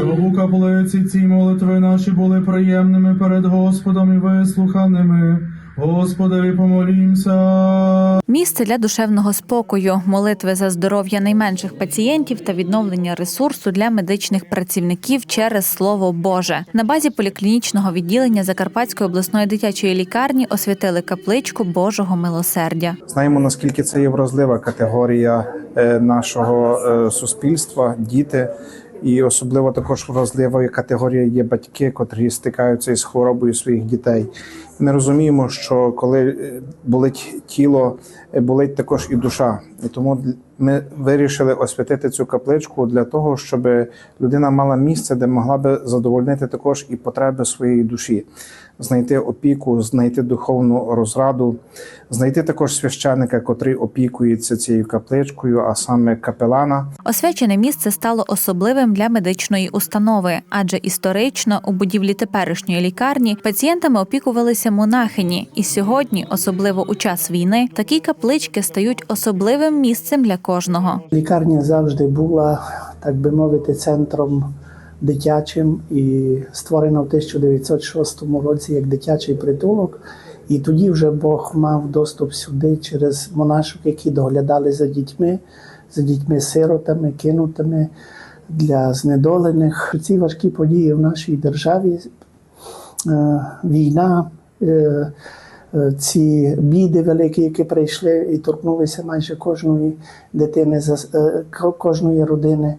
Щоб у каплиці ці молитви наші були приємними перед Господом і вислуханими. Господові помолімся. Місце для душевного спокою, молитви за здоров'я найменших пацієнтів та відновлення ресурсу для медичних працівників через слово Боже. На базі поліклінічного відділення Закарпатської обласної дитячої лікарні освятили капличку Божого милосердя. Знаємо, наскільки це є вразлива категорія е, нашого е, суспільства, діти. І особливо також вразливою категорією є батьки, котрі стикаються із хворобою своїх дітей. Ми розуміємо, що коли е, болить тіло, е, болить також і душа. І тому ми вирішили освятити цю капличку для того, щоб людина мала місце, де могла би задовольнити також і потреби своєї душі, знайти опіку, знайти духовну розраду, знайти також священника, котрий опікується цією капличкою, а саме капелана. Освячене місце стало особливим для медичної установи, адже історично у будівлі теперішньої лікарні пацієнтами опікувалися монахині. І сьогодні, особливо у час війни, такі каплички стають особливим місцем для кожного. Лікарня завжди була, так би мовити, центром дитячим і створена в 1906 році як дитячий притулок. І тоді вже Бог мав доступ сюди через монашок, які доглядали за дітьми, за дітьми-сиротами, кинутими для знедолених. Ці важкі події в нашій державі, е, війна, ці біди великі, які прийшли і торкнулися майже кожної дитини, е, ко- кожної родини,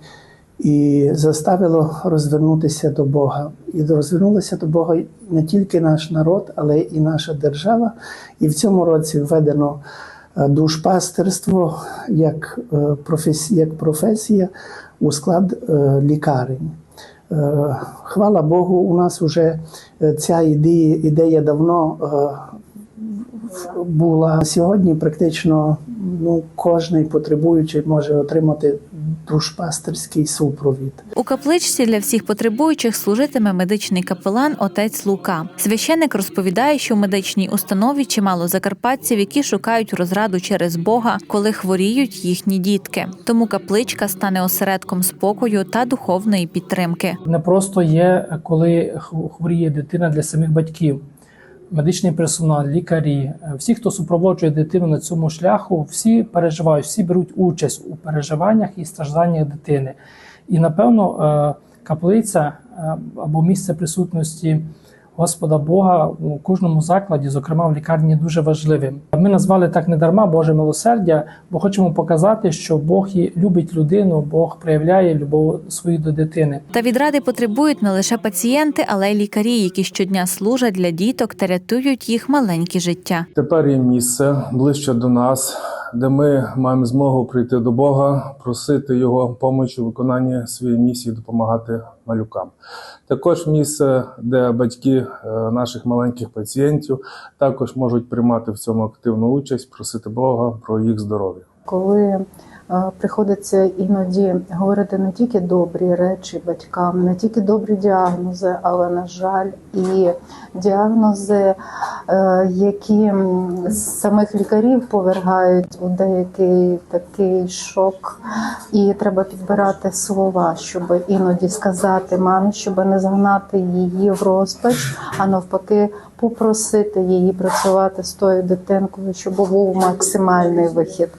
і заставило розвернутися до Бога. І розвернулося до Бога не тільки наш народ, але і наша держава. І в цьому році введено е, душпастерство як е, професія, у склад е, лікарень. Е, Хвала Богу, у нас вже е, ця ідея, ідея давно е, була. Сьогодні практично ну, кожний потребуючий може отримати душпастерський супровід. У капличці для всіх потребуючих служитиме медичний капелан отець Лука. Священик розповідає, що в медичній установі чимало закарпатців, які шукають розраду через Бога, коли хворіють їхні дітки. Тому капличка стане осередком спокою та духовної підтримки. не просто є, коли хворіє дитина для самих батьків. Медичний персонал, лікарі, е, всі, хто супроводжує дитину на цьому шляху, всі переживають, всі беруть участь у переживаннях і стражданнях дитини. І напевно, е, каплиця е, або місце присутності Господа Бога у кожному закладі, зокрема в лікарні, дуже важливим. Ми назвали так не дарма Боже милосердя, бо хочемо показати, що Бог і любить людину, Бог проявляє любов свою до дитини. Та відради потребують не лише пацієнти, але й лікарі, які щодня служать для діток та рятують їх маленькі життя. Тепер є місце ближче до нас, де ми маємо змогу прийти до Бога, просити Його помочі у виконанні своєї місії, допомагати малюкам. Також місце, де батьки е, наших маленьких пацієнтів також можуть приймати в цьому активну участь, просити Бога про їх здоров'я. коли приходиться іноді говорити не тільки добрі речі батькам, не тільки добрі діагнози, але на жаль, і діагнози, е, які з самих лікарів повергають у деякий такий шок, і треба підбирати слова, щоб іноді сказати мамі, щоб не загнати її в розпач, а навпаки. Попросити її працювати з тою дитинкою, щоб був максимальний вихід.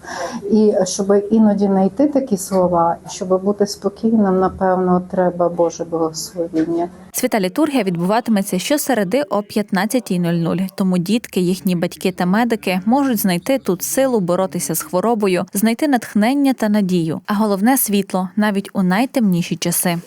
І щоб іноді знайти такі слова, щоб бути спокійним, напевно, треба Боже благословіння. Свята літургія відбуватиметься щосереди о 15.00. Тому дітки, їхні батьки та медики можуть знайти тут силу боротися з хворобою, знайти натхнення та надію, а головне світло навіть у найтемніші часи.